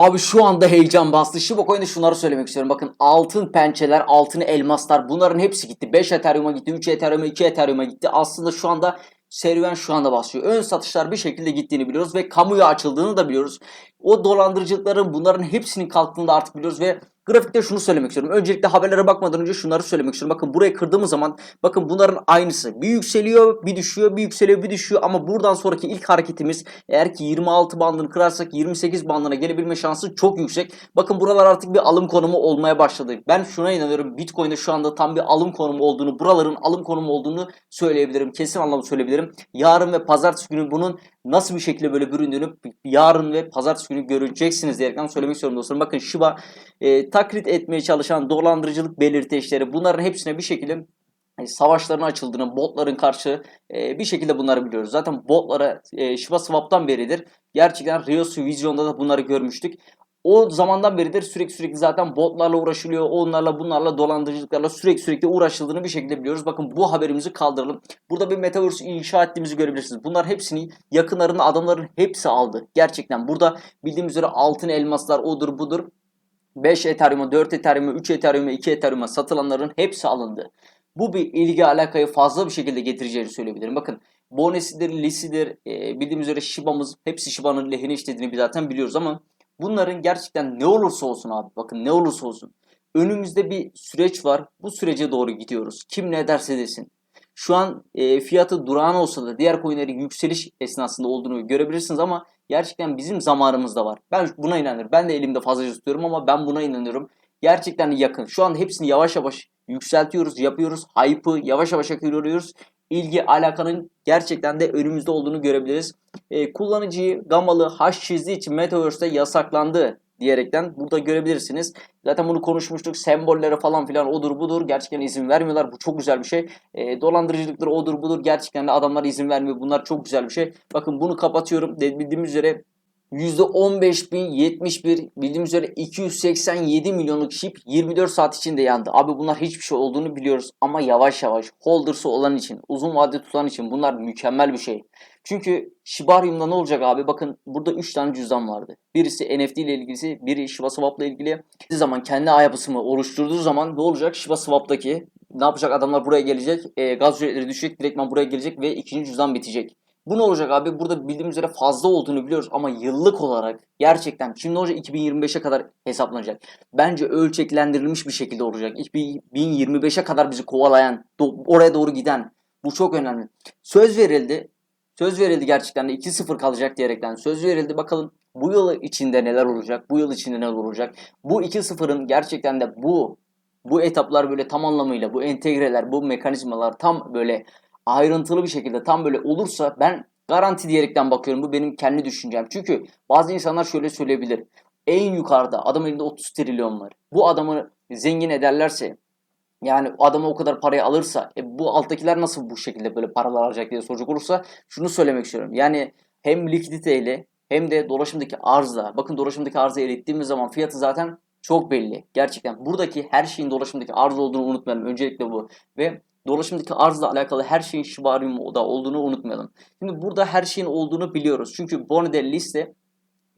Abi şu anda heyecan bastı. Shiba Coin'de şunları söylemek istiyorum. Bakın altın pençeler, altın elmaslar bunların hepsi gitti. 5 Ethereum'a gitti, 3 Ethereum'a, 2 Ethereum'a gitti. Aslında şu anda serüven şu anda başlıyor. Ön satışlar bir şekilde gittiğini biliyoruz ve kamuya açıldığını da biliyoruz. O dolandırıcılıkların bunların hepsinin kalktığını da artık biliyoruz ve grafikte şunu söylemek istiyorum. Öncelikle haberlere bakmadan önce şunları söylemek istiyorum. Bakın burayı kırdığımız zaman bakın bunların aynısı. Bir yükseliyor, bir düşüyor, bir yükseliyor, bir düşüyor ama buradan sonraki ilk hareketimiz eğer ki 26 bandını kırarsak 28 bandına gelebilme şansı çok yüksek. Bakın buralar artık bir alım konumu olmaya başladı. Ben şuna inanıyorum. Bitcoin'de şu anda tam bir alım konumu olduğunu, buraların alım konumu olduğunu söyleyebilirim. Kesin anlamda söyleyebilirim. Yarın ve pazartesi günü bunun nasıl bir şekilde böyle büründüğünü yarın ve pazartesi günü göreceksiniz diyerekten söylemek istiyorum dostlarım. Bakın Shiba e, taklit etmeye çalışan dolandırıcılık belirteçleri bunların hepsine bir şekilde savaşların açıldığını, botların karşı e, bir şekilde bunları biliyoruz. Zaten botlara e, Shiba Swap'tan beridir. Gerçekten Riosu Vision'da da bunları görmüştük. O zamandan beridir sürekli sürekli zaten botlarla uğraşılıyor. Onlarla bunlarla dolandırıcılıklarla sürekli sürekli uğraşıldığını bir şekilde biliyoruz. Bakın bu haberimizi kaldıralım. Burada bir metaverse inşa ettiğimizi görebilirsiniz. Bunlar hepsini yakınlarında adamların hepsi aldı. Gerçekten burada bildiğimiz üzere altın elmaslar odur budur. 5 Ethereum'a, 4 Ethereum'a, 3 Ethereum'a, 2 Ethereum'a satılanların hepsi alındı. Bu bir ilgi alakayı fazla bir şekilde getireceğini söyleyebilirim. Bakın Bonesi'dir, Lisi'dir, e, bildiğimiz üzere Shiba'mız hepsi Shiba'nın lehine işlediğini zaten biliyoruz ama bunların gerçekten ne olursa olsun abi bakın ne olursa olsun önümüzde bir süreç var. Bu sürece doğru gidiyoruz. Kim ne derse desin. Şu an e, fiyatı durağan olsa da diğer coinlerin yükseliş esnasında olduğunu görebilirsiniz ama gerçekten bizim zamanımız da var. Ben buna inanıyorum. Ben de elimde fazlaca tutuyorum ama ben buna inanıyorum. Gerçekten yakın. Şu an hepsini yavaş yavaş yükseltiyoruz, yapıyoruz. Hype'ı yavaş yavaş akıyoruz. İlgi alakanın gerçekten de önümüzde olduğunu görebiliriz. E, kullanıcıyı gamalı haş çizdiği için Metaverse'de yasaklandı diyerekten burada görebilirsiniz. Zaten bunu konuşmuştuk. Sembollere falan filan odur budur. Gerçekten izin vermiyorlar. Bu çok güzel bir şey. E, dolandırıcılıkları odur budur. Gerçekten de adamlar izin vermiyor. Bunlar çok güzel bir şey. Bakın bunu kapatıyorum. De- Bildiğimiz üzere %15.071 bildiğimiz üzere 287 milyonluk chip 24 saat içinde yandı. Abi bunlar hiçbir şey olduğunu biliyoruz ama yavaş yavaş holder'sı olan için uzun vade tutan için bunlar mükemmel bir şey. Çünkü Shibarium'da ne olacak abi? Bakın burada 3 tane cüzdan vardı. Birisi NFT ile ilgisi, biri Shiba Swap ile ilgili. Bir zaman kendi ağ yapısını oluşturduğu zaman ne olacak? Shiba Swap'taki ne yapacak? Adamlar buraya gelecek. E, gaz ücretleri düşecek. Direktman buraya gelecek ve ikinci cüzdan bitecek. Bu ne olacak abi? Burada bildiğimiz üzere fazla olduğunu biliyoruz ama yıllık olarak gerçekten şimdi olacak 2025'e kadar hesaplanacak. Bence ölçeklendirilmiş bir şekilde olacak. 2025'e kadar bizi kovalayan, oraya doğru giden bu çok önemli. Söz verildi. Söz verildi gerçekten de 2-0 kalacak diyerekten söz verildi. Bakalım bu yıl içinde neler olacak? Bu yıl içinde neler olacak? Bu 2-0'ın gerçekten de bu bu etaplar böyle tam anlamıyla bu entegreler, bu mekanizmalar tam böyle ayrıntılı bir şekilde tam böyle olursa ben garanti diyerekten bakıyorum. Bu benim kendi düşüncem. Çünkü bazı insanlar şöyle söyleyebilir. En yukarıda adam elinde 30 trilyon var. Bu adamı zengin ederlerse yani adamı o kadar parayı alırsa e, bu alttakiler nasıl bu şekilde böyle paralar alacak diye soracak olursa şunu söylemek istiyorum. Yani hem likiditeyle hem de dolaşımdaki arzla bakın dolaşımdaki arzı erittiğimiz zaman fiyatı zaten çok belli. Gerçekten buradaki her şeyin dolaşımdaki arz olduğunu unutmayalım. Öncelikle bu. Ve dolaşımdaki arzla alakalı her şeyin Shibarium'da olduğunu unutmayalım. Şimdi burada her şeyin olduğunu biliyoruz. Çünkü Bone'de liste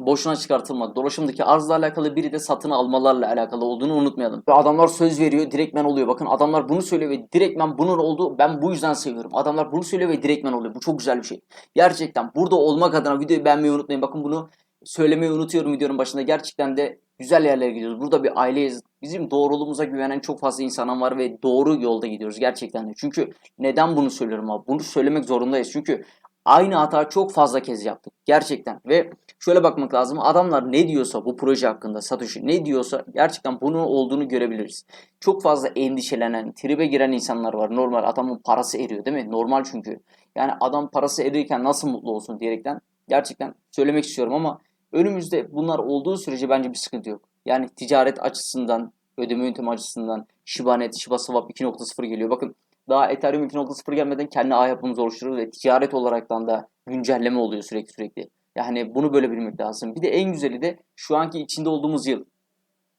boşuna çıkartılmadı. Dolaşımdaki arzla alakalı biri de satın almalarla alakalı olduğunu unutmayalım. Ve adamlar söz veriyor direktmen oluyor. Bakın adamlar bunu söylüyor ve direktmen bunun olduğu ben bu yüzden seviyorum. Adamlar bunu söylüyor ve direktmen oluyor. Bu çok güzel bir şey. Gerçekten burada olmak adına videoyu beğenmeyi unutmayın. Bakın bunu söylemeyi unutuyorum videonun başında. Gerçekten de güzel yerlere gidiyoruz. Burada bir aileyiz. Bizim doğruluğumuza güvenen çok fazla insanım var ve doğru yolda gidiyoruz gerçekten de. Çünkü neden bunu söylüyorum abi? Bunu söylemek zorundayız. Çünkü aynı hata çok fazla kez yaptık. Gerçekten. Ve şöyle bakmak lazım. Adamlar ne diyorsa bu proje hakkında Satoshi ne diyorsa gerçekten bunun olduğunu görebiliriz. Çok fazla endişelenen, tribe giren insanlar var. Normal adamın parası eriyor değil mi? Normal çünkü. Yani adam parası erirken nasıl mutlu olsun diyerekten gerçekten söylemek istiyorum ama önümüzde bunlar olduğu sürece bence bir sıkıntı yok. Yani ticaret açısından, ödeme yöntemi açısından Shibanet, Shiba Swap 2.0 geliyor. Bakın daha Ethereum 2.0 gelmeden kendi ağ yapımızı oluşturuyoruz ve ticaret olaraktan da güncelleme oluyor sürekli sürekli. Yani bunu böyle bilmek lazım. Bir de en güzeli de şu anki içinde olduğumuz yıl.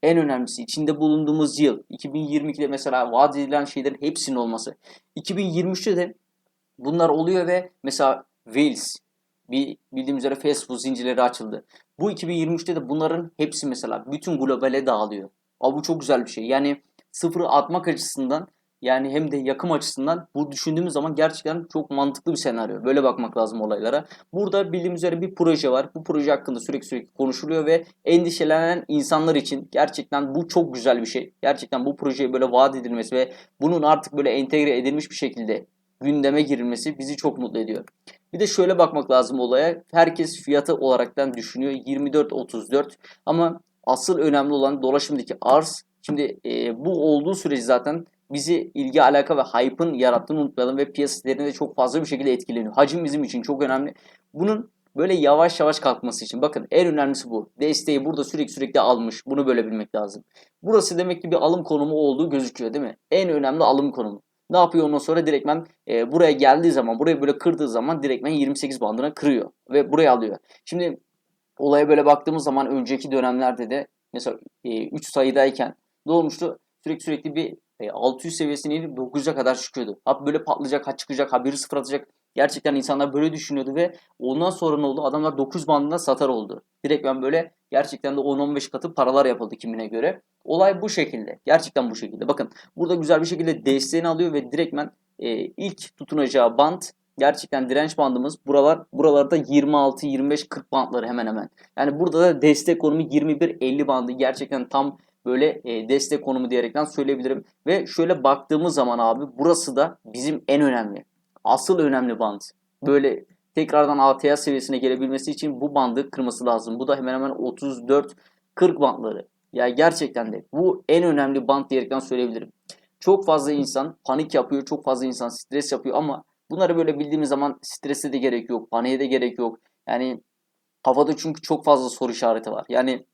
En önemlisi içinde bulunduğumuz yıl. 2022'de mesela vaat edilen şeylerin hepsinin olması. 2023'te de bunlar oluyor ve mesela Wales bir bildiğimiz üzere fast food zincirleri açıldı. Bu 2023'te de bunların hepsi mesela bütün globale dağılıyor. Abi bu çok güzel bir şey. Yani sıfırı atmak açısından yani hem de yakım açısından bu düşündüğümüz zaman gerçekten çok mantıklı bir senaryo. Böyle bakmak lazım olaylara. Burada bildiğimiz üzere bir proje var. Bu proje hakkında sürekli sürekli konuşuluyor ve endişelenen insanlar için gerçekten bu çok güzel bir şey. Gerçekten bu projeye böyle vaat edilmesi ve bunun artık böyle entegre edilmiş bir şekilde gündeme girilmesi bizi çok mutlu ediyor. Bir de şöyle bakmak lazım olaya. Herkes fiyatı olaraktan düşünüyor. 24-34 ama asıl önemli olan dolaşımdaki arz. Şimdi e, bu olduğu sürece zaten bizi ilgi, alaka ve hype'ın yarattığını unutmayalım ve piyasa değerinde de çok fazla bir şekilde etkileniyor. Hacim bizim için çok önemli. Bunun böyle yavaş yavaş kalkması için bakın en önemlisi bu. Desteği burada sürekli sürekli almış. Bunu böyle bilmek lazım. Burası demek ki bir alım konumu olduğu gözüküyor değil mi? En önemli alım konumu. Ne yapıyor ondan sonra direktmen e, buraya geldiği zaman, burayı böyle kırdığı zaman direktmen 28 bandına kırıyor ve buraya alıyor. Şimdi olaya böyle baktığımız zaman önceki dönemlerde de mesela 3 sayıdayken ne olmuştu? Sürekli sürekli bir e, 600 seviyesine inip 900'e kadar çıkıyordu. Abi böyle patlayacak, ha çıkacak, ha biri sıfır atacak. Gerçekten insanlar böyle düşünüyordu ve ondan sonra ne oldu? Adamlar 9 bandında satar oldu. Direkt ben böyle gerçekten de 10-15 katı paralar yapıldı kimine göre. Olay bu şekilde. Gerçekten bu şekilde. Bakın burada güzel bir şekilde desteğini alıyor ve direktmen e, ilk tutunacağı band gerçekten direnç bandımız buralar buralarda 26 25 40 bandları hemen hemen. Yani burada da destek konumu 21 50 bandı gerçekten tam böyle e, destek konumu diyerekten söyleyebilirim. Ve şöyle baktığımız zaman abi burası da bizim en önemli. Asıl önemli band. Böyle tekrardan ATH seviyesine gelebilmesi için bu bandı kırması lazım. Bu da hemen hemen 34 40 bandları. Ya gerçekten de bu en önemli band diyerekten söyleyebilirim. Çok fazla insan panik yapıyor, çok fazla insan stres yapıyor ama bunları böyle bildiğimiz zaman strese de gerek yok, paniğe de gerek yok. Yani kafada çünkü çok fazla soru işareti var. Yani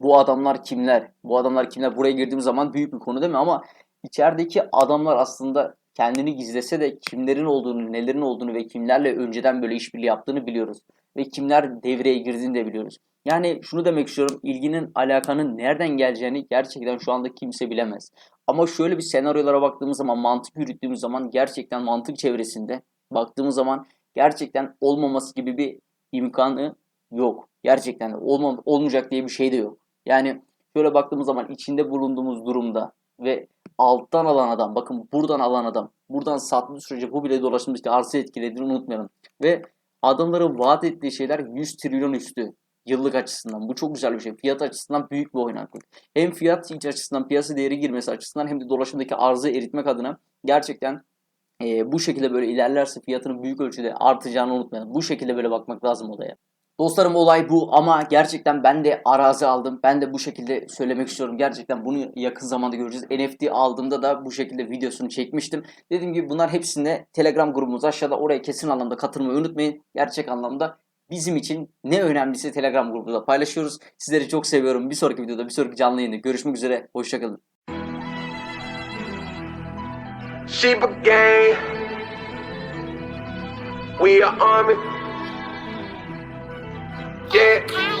bu adamlar kimler? Bu adamlar kimler? Buraya girdiğimiz zaman büyük bir konu değil mi? Ama içerideki adamlar aslında kendini gizlese de kimlerin olduğunu, nelerin olduğunu ve kimlerle önceden böyle işbirliği yaptığını biliyoruz. Ve kimler devreye girdiğini de biliyoruz. Yani şunu demek istiyorum. ilginin, alakanın nereden geleceğini gerçekten şu anda kimse bilemez. Ama şöyle bir senaryolara baktığımız zaman, mantık yürüttüğümüz zaman gerçekten mantık çevresinde baktığımız zaman gerçekten olmaması gibi bir imkanı yok. Gerçekten olma, olmayacak diye bir şey de yok. Yani şöyle baktığımız zaman içinde bulunduğumuz durumda ve alttan alan adam, bakın buradan alan adam, buradan sattığı sürece bu bile dolaşımdaki arsa etkilediğini unutmayalım. Ve adamların vaat ettiği şeyler 100 trilyon üstü yıllık açısından. Bu çok güzel bir şey. Fiyat açısından büyük bir oynaklık. Hem fiyat iç açısından, piyasa değeri girmesi açısından hem de dolaşımdaki arzı eritmek adına gerçekten e, bu şekilde böyle ilerlerse fiyatının büyük ölçüde artacağını unutmayalım. Bu şekilde böyle bakmak lazım olaya. Dostlarım olay bu ama gerçekten ben de arazi aldım. Ben de bu şekilde söylemek istiyorum. Gerçekten bunu yakın zamanda göreceğiz. NFT aldığımda da bu şekilde videosunu çekmiştim. Dediğim gibi bunlar hepsinde Telegram grubumuz aşağıda. Oraya kesin anlamda katılmayı unutmayın. Gerçek anlamda bizim için ne önemlisi Telegram grubunda paylaşıyoruz. Sizleri çok seviyorum. Bir sonraki videoda, bir sonraki canlı yayında görüşmek üzere. Hoşçakalın. Sheba gang. We are army. Get.